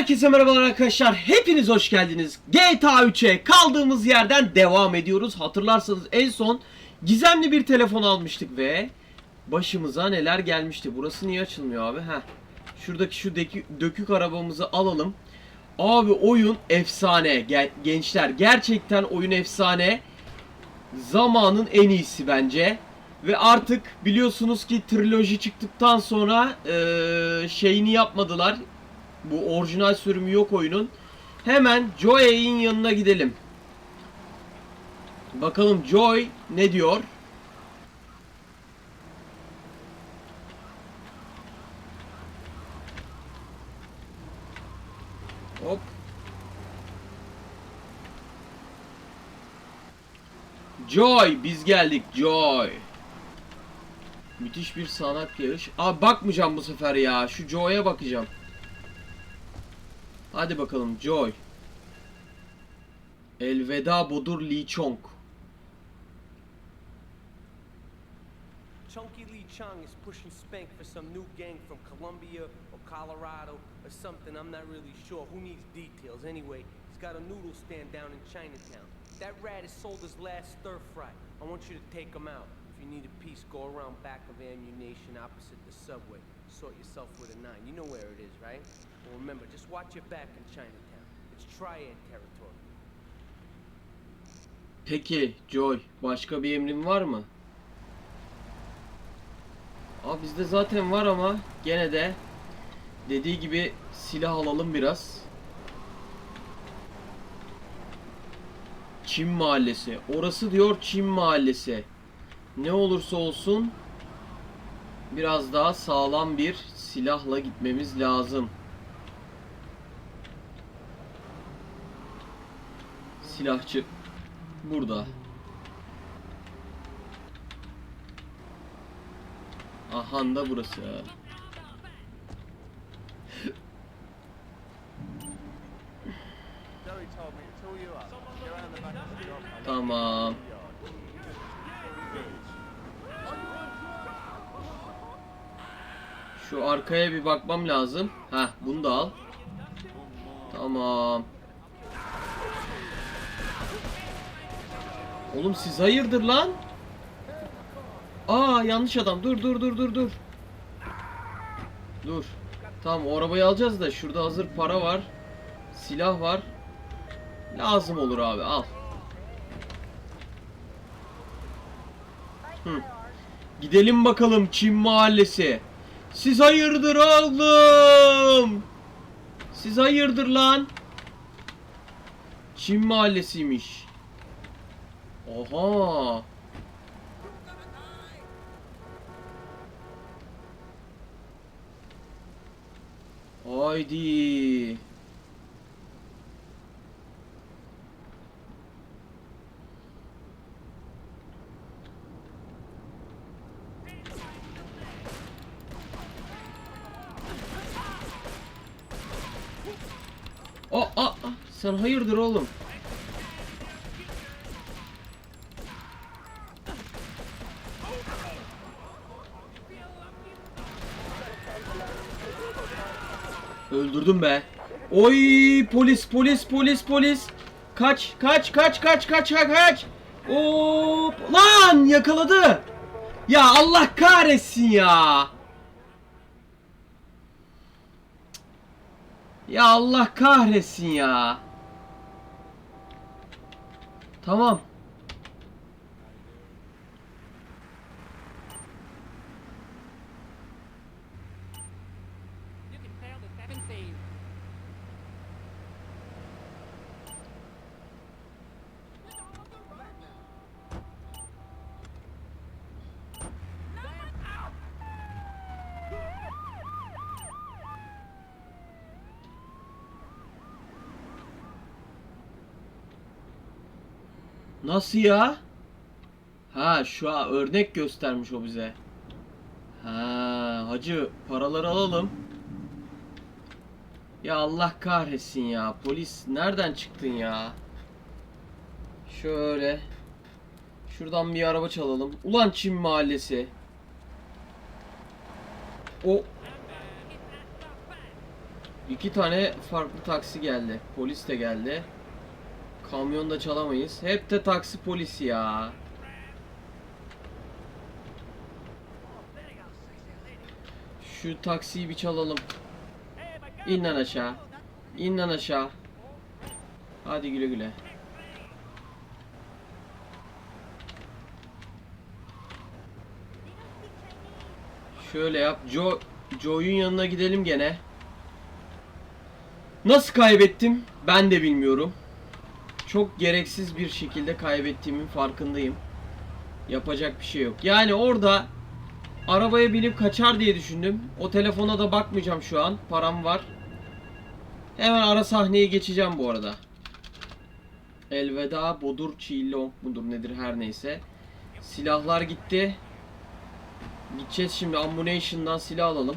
Herkese merhabalar arkadaşlar. Hepiniz hoş geldiniz. GTA 3'e kaldığımız yerden devam ediyoruz. Hatırlarsanız en son gizemli bir telefon almıştık ve başımıza neler gelmişti. Burası niye açılmıyor abi? Heh. Şuradaki şu dökük arabamızı alalım. Abi oyun efsane. Gen- gençler gerçekten oyun efsane. Zamanın en iyisi bence. Ve artık biliyorsunuz ki triloji çıktıktan sonra eee, şeyini yapmadılar. Bu orijinal sürümü yok oyunun. Hemen Joy'in yanına gidelim. Bakalım Joy ne diyor? Hop. Joy biz geldik Joy. Müthiş bir sanat yağış. Abi bakmayacağım bu sefer ya. Şu Joy'a bakacağım. Hadi bakalım Joy. Elveda Bodur Lee Chong. Chunky Lee Chong is pushing Spank for some new gang from Colombia or Colorado or something. I'm not really sure. Who needs details anyway? He's got a noodle stand down in Chinatown. That rat has sold his last stir fry. I want you to take him out. You need a piece, go around back of ammunition opposite the subway. Sort yourself with a nine. You know where it is, right? Well, remember, just watch your back in Chinatown. It's triad territory. Peki Joy başka bir emrin var mı? Abi bizde zaten var ama gene de dediği gibi silah alalım biraz. Çin mahallesi. Orası diyor Çin mahallesi. Ne olursa olsun biraz daha sağlam bir silahla gitmemiz lazım. Silahçı burada. Ahan da burası. Zoe told me to tool you up. Go around the back of the shop. and Tamam. Şu arkaya bir bakmam lazım. Heh bunu da al. Tamam. Oğlum siz hayırdır lan? Aa yanlış adam. Dur dur dur dur dur. Dur. Tamam o arabayı alacağız da şurada hazır para var. Silah var. Lazım olur abi al. Hı. Gidelim bakalım Çin mahallesi. Siz hayırdır oğlum? Siz hayırdır lan? Çin mahallesiymiş. Oha. Haydi. Aa, aa, aa, sen hayırdır oğlum? Öldürdüm be. Oy polis polis polis polis. Kaç kaç kaç kaç kaç kaç. Hop lan yakaladı. Ya Allah kahretsin ya. Ya Allah kahretsin ya. Tamam. You can sail the seven seas. Nasıl ya? Ha şu an örnek göstermiş o bize. Ha hacı paraları alalım. Ya Allah kahretsin ya. Polis nereden çıktın ya? Şöyle. Şuradan bir araba çalalım. Ulan Çin mahallesi. O İki tane farklı taksi geldi. Polis de geldi. Kamyon da çalamayız. Hep de taksi polis ya. Şu taksiyi bir çalalım. İn lan aşağı. İn lan aşağı. Hadi güle güle. Şöyle yap. Joe Joe'yun yanına gidelim gene. Nasıl kaybettim? Ben de bilmiyorum. Çok gereksiz bir şekilde kaybettiğimin farkındayım. Yapacak bir şey yok. Yani orada arabaya binip kaçar diye düşündüm. O telefona da bakmayacağım şu an. Param var. Hemen ara sahneye geçeceğim bu arada. Elveda Bodur Çiğlong mudur nedir her neyse. Silahlar gitti. Gideceğiz şimdi Ammunition'dan silah alalım.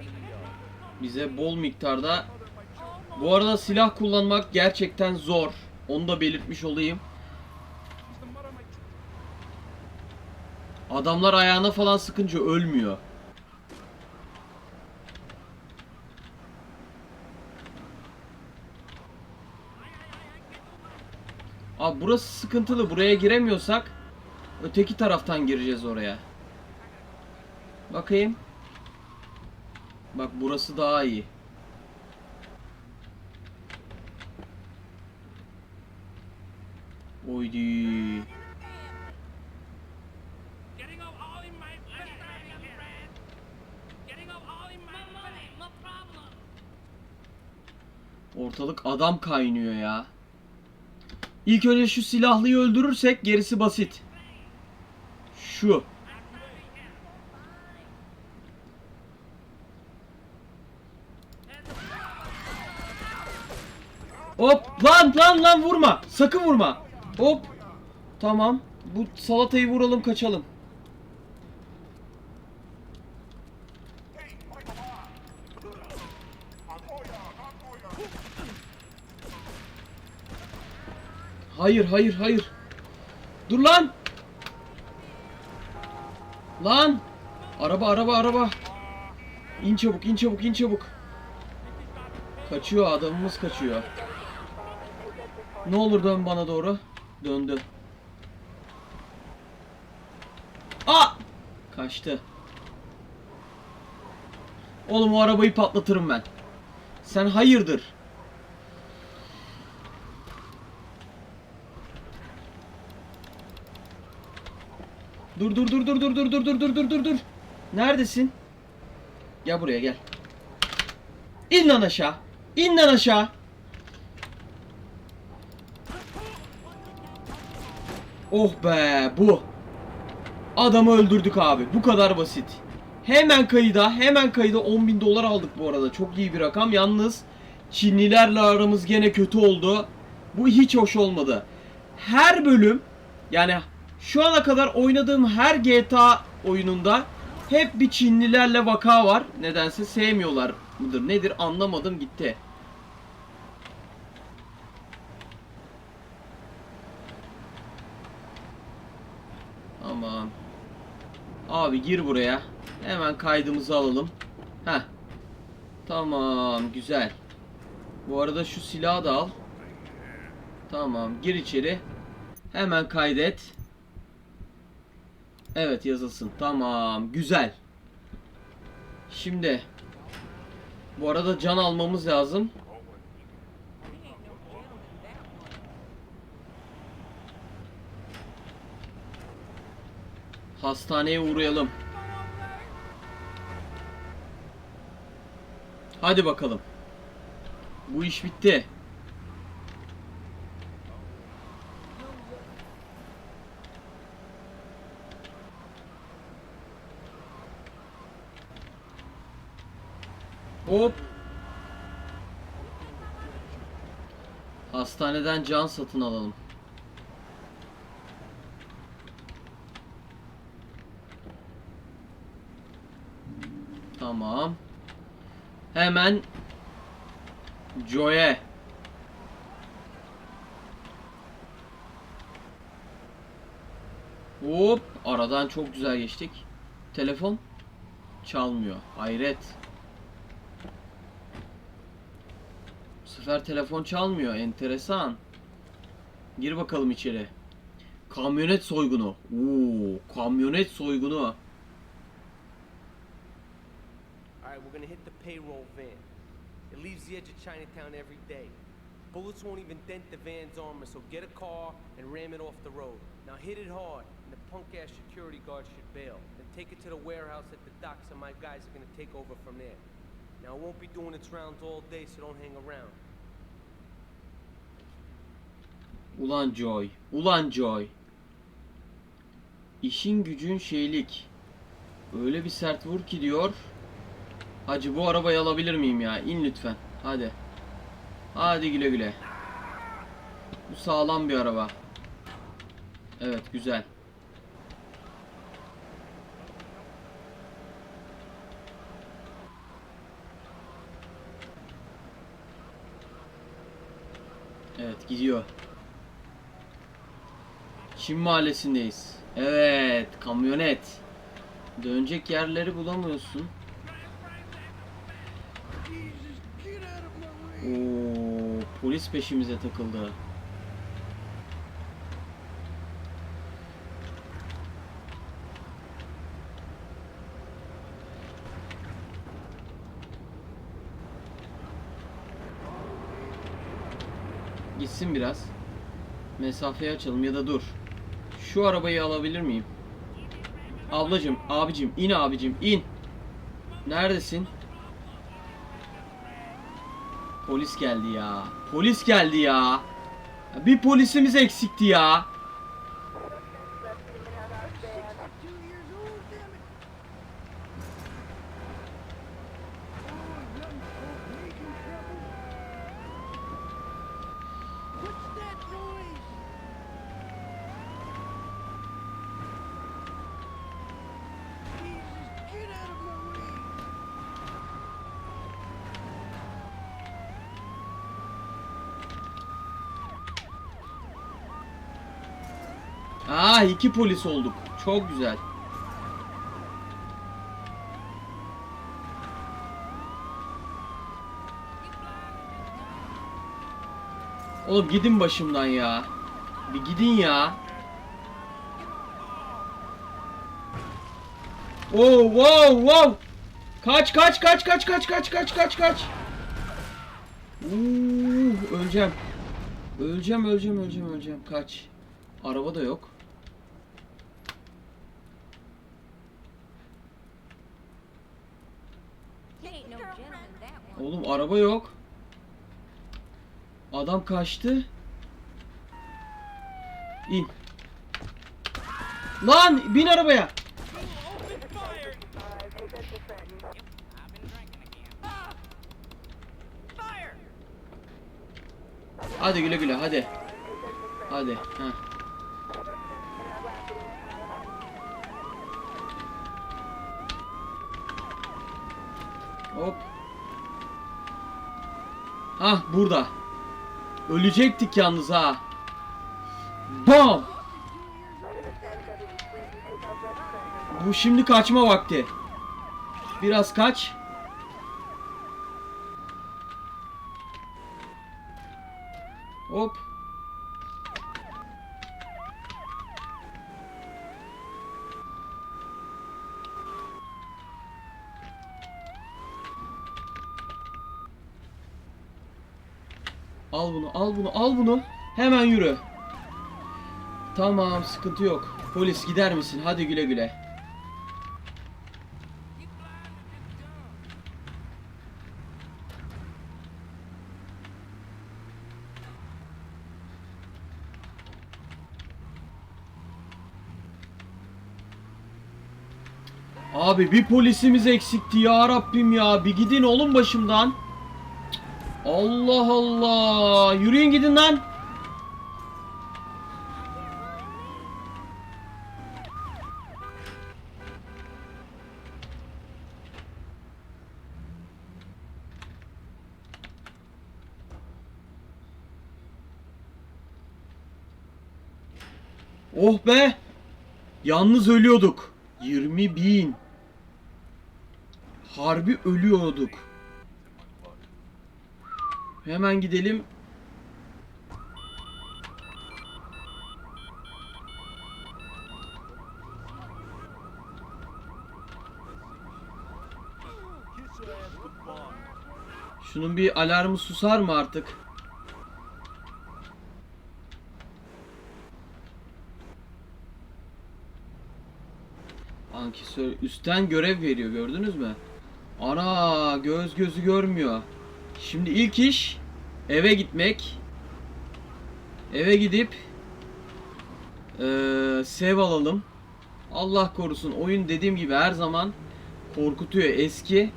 in the yard. Bize bol miktarda Bu arada silah kullanmak gerçekten zor. Onu da belirtmiş olayım. Adamlar ayağına falan sıkınca ölmüyor. Abi burası sıkıntılı. Buraya giremiyorsak öteki taraftan gireceğiz oraya. Bakayım. Bak burası daha iyi. Oydi. Ortalık adam kaynıyor ya. İlk önce şu silahlıyı öldürürsek gerisi basit. Şu. Lan lan lan vurma. Sakın vurma. Hop. Tamam. Bu salatayı vuralım kaçalım. Hayır hayır hayır. Dur lan. Lan. Araba araba araba. İn çabuk in çabuk in çabuk. Kaçıyor adamımız kaçıyor. Ne olur dön bana doğru. Döndü. Aa! Kaçtı. Oğlum o arabayı patlatırım ben. Sen hayırdır? Dur dur dur dur dur dur dur dur dur dur dur dur. Neredesin? Gel buraya gel. İn lan aşağı. İn lan aşağı. Oh be bu. Adamı öldürdük abi. Bu kadar basit. Hemen kayıda hemen kayıda 10 bin dolar aldık bu arada. Çok iyi bir rakam. Yalnız Çinlilerle aramız gene kötü oldu. Bu hiç hoş olmadı. Her bölüm yani şu ana kadar oynadığım her GTA oyununda hep bir Çinlilerle vaka var. Nedense sevmiyorlar mıdır nedir anlamadım gitti. Aman. Abi gir buraya. Hemen kaydımızı alalım. Heh. Tamam güzel. Bu arada şu silahı da al. Tamam gir içeri. Hemen kaydet. Evet yazılsın. Tamam güzel. Şimdi. Bu arada can almamız lazım. Hastaneye uğrayalım. Hadi bakalım. Bu iş bitti. Hop. Hastaneden can satın alalım. Hemen Joy'e. Hop, aradan çok güzel geçtik. Telefon çalmıyor. Hayret. Bu sefer telefon çalmıyor. Enteresan. Gir bakalım içeri. Kamyonet soygunu. Oo, kamyonet soygunu. All right, we're gonna hit the payroll van. It leaves the edge of Chinatown every day. Bullets won't even dent the van's armor, so get a car and ram it off the road. Now hit it hard, and the punk-ass security guard should bail. Then take it to the warehouse at the docks, and my guys are gonna take over from there. Now it won't be doing its rounds all day, so don't hang around. Ulan Joy. Ulan Joy. İşin gücün şeylik. Öyle bir sert vur ki diyor. Hacı bu arabayı alabilir miyim ya? İn lütfen. Hadi. Hadi güle güle. Bu sağlam bir araba. Evet güzel. Evet gidiyor. Çin mahallesindeyiz. Evet kamyonet. Dönecek yerleri bulamıyorsun. Oo, polis peşimize takıldı. Gitsin biraz. Mesafeyi açalım ya da dur. Şu arabayı alabilir miyim? Ablacım, abicim, in abicim, in. Neredesin? Polis geldi ya. Polis geldi ya. Bir polisimiz eksikti ya. Ah iki polis olduk. Çok güzel. Oğlum gidin başımdan ya. Bir gidin ya. Oh wow wow. Kaç kaç kaç kaç kaç kaç kaç kaç kaç. Uuu öleceğim. Öleceğim öleceğim öleceğim öleceğim. Kaç. Araba da yok. Oğlum araba yok. Adam kaçtı. İn. Lan bin arabaya. Hadi güle güle hadi. Hadi. Heh. Hop. Hah burada. Ölecektik yalnız ha. Bam. Bu şimdi kaçma vakti. Biraz kaç. Hop. Al bunu, al bunu. Hemen yürü. Tamam, sıkıntı yok. Polis gider misin? Hadi güle güle. Abi bir polisimiz eksikti ya Rabbim ya. Bir gidin oğlum başımdan. Allah Allah. Yürüyün gidin lan. Oh be. Yalnız ölüyorduk. 20 bin. Harbi ölüyorduk. Hemen gidelim. Şunun bir alarmı susar mı artık? Ankesör üstten görev veriyor gördünüz mü? Ana göz gözü görmüyor. Şimdi ilk iş eve gitmek. Eve gidip eee sev alalım. Allah korusun oyun dediğim gibi her zaman korkutuyor eski.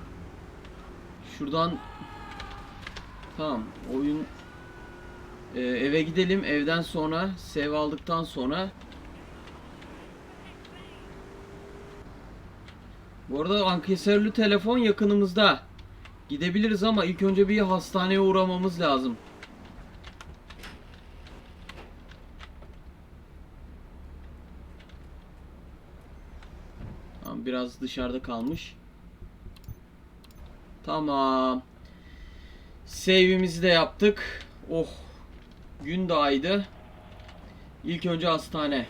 Şuradan Tamam. Oyun Ee, eve gidelim. Evden sonra save aldıktan sonra Bu arada ankesörlü telefon yakınımızda. Gidebiliriz ama ilk önce bir hastaneye uğramamız lazım. Biraz dışarıda kalmış. Tamam. Save'imizi de yaptık. Oh. Gün doğaydı. İlk önce hastane.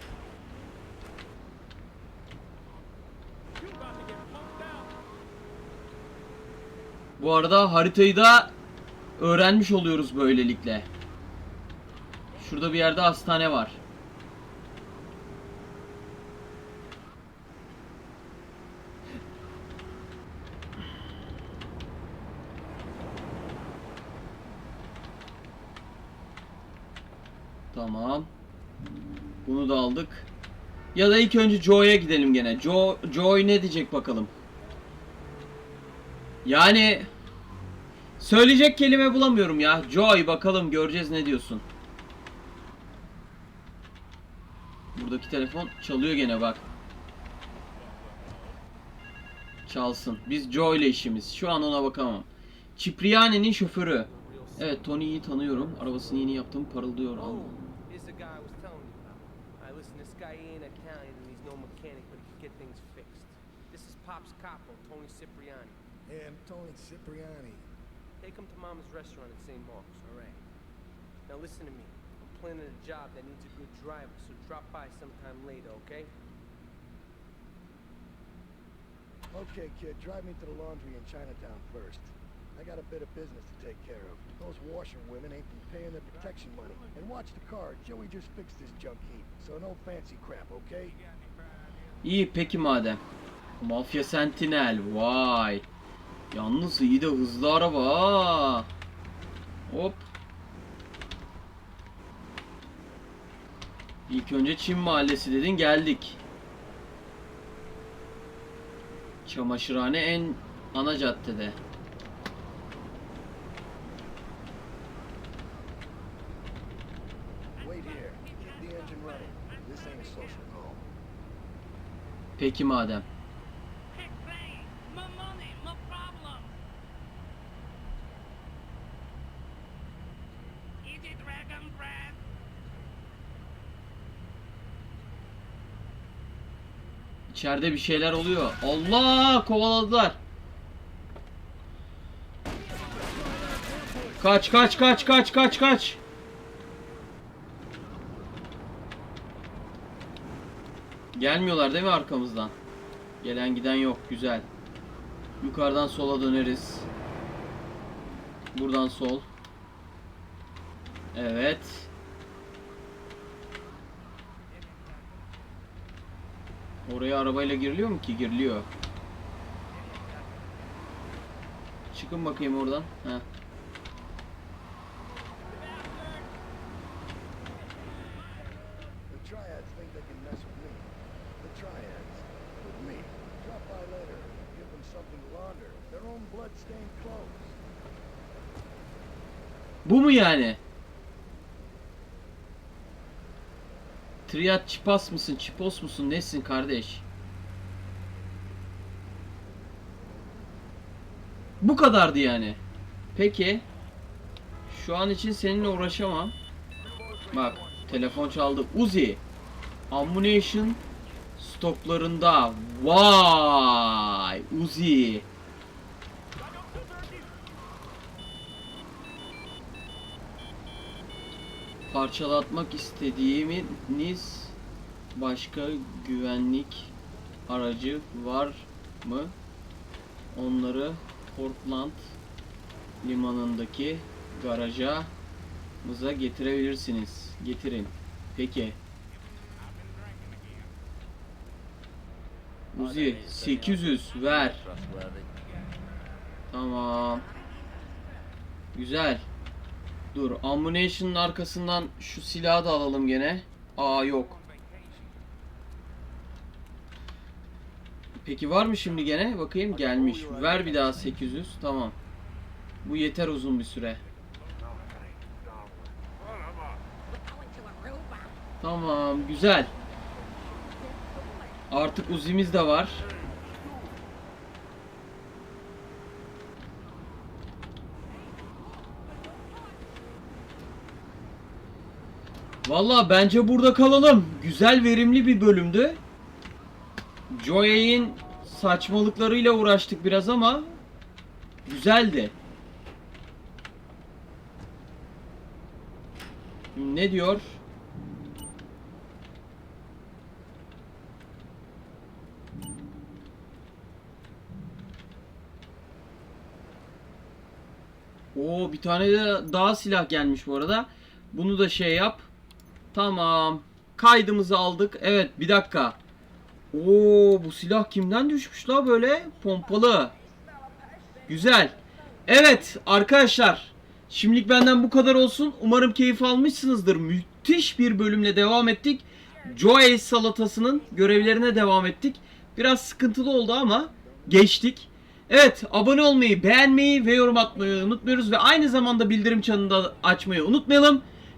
Bu arada haritayı da öğrenmiş oluyoruz böylelikle. Şurada bir yerde hastane var. Tamam. Bunu da aldık. Ya da ilk önce Joe'ya gidelim gene. Joe, Joe ne diyecek bakalım. Yani söyleyecek kelime bulamıyorum ya. Joy bakalım göreceğiz ne diyorsun. Buradaki telefon çalıyor gene bak. Çalsın. Biz Joe ile işimiz. Şu an ona bakamam. Cipriani'nin şoförü. Evet Tony'yi tanıyorum. Arabasını yeni yaptım parıldıyor. Oh, capo, Tony Cipriani. Hey, I'm Tony Cipriani. Take him to Mama's restaurant at St. Mark's, alright? Now listen to me. I'm planning a job that needs a good driver, so drop by sometime later, okay? Okay, kid, drive me to the laundry in Chinatown first. I got a bit of business to take care of. Those washerwomen ain't been paying their protection money. And watch the car. Joey just fixed this junk heap. So no fancy crap, okay? İyi peki madem. Mafya Sentinel. Vay. Yalnız iyi de hızlı araba. ha. Hop. İlk önce Çin Mahallesi dedin geldik. Çamaşırhane en ana caddede. Wait here. İçeride bir şeyler oluyor. Allah kovaladılar. Kaç kaç kaç kaç kaç kaç. Gelmiyorlar değil mi arkamızdan? Gelen giden yok. Güzel. Yukarıdan sola döneriz. Buradan sol. Evet. Oraya arabayla giriliyor mu ki? Giriliyor. Çıkın bakayım oradan. Heh. The triads think Triad çipas mısın, çipos musun, nesin kardeş? Bu kadardı yani. Peki. Şu an için seninle uğraşamam. Bak, telefon çaldı. Uzi. Ammunition stoklarında. Vay! Uzi. Parçalatmak istediğiniz başka güvenlik aracı var mı? Onları Portland limanındaki garaja mıza getirebilirsiniz. Getirin. Peki. Uzi 800 ver. Tamam. Güzel. Dur, ammunition'ın arkasından şu silahı da alalım gene. Aa yok. Peki var mı şimdi gene? Bakayım gelmiş. Ver bir daha 800. Tamam. Bu yeter uzun bir süre. Tamam, güzel. Artık uzimiz de var. Valla bence burada kalalım. Güzel verimli bir bölümdü. Joey'in saçmalıklarıyla uğraştık biraz ama güzeldi. Ne diyor? Oo bir tane de daha silah gelmiş bu arada. Bunu da şey yap. Tamam. Kaydımızı aldık. Evet bir dakika. Oo bu silah kimden düşmüş la böyle? Pompalı. Güzel. Evet arkadaşlar. Şimdilik benden bu kadar olsun. Umarım keyif almışsınızdır. Müthiş bir bölümle devam ettik. Joey salatasının görevlerine devam ettik. Biraz sıkıntılı oldu ama geçtik. Evet abone olmayı, beğenmeyi ve yorum atmayı unutmuyoruz. Ve aynı zamanda bildirim çanını da açmayı unutmayalım.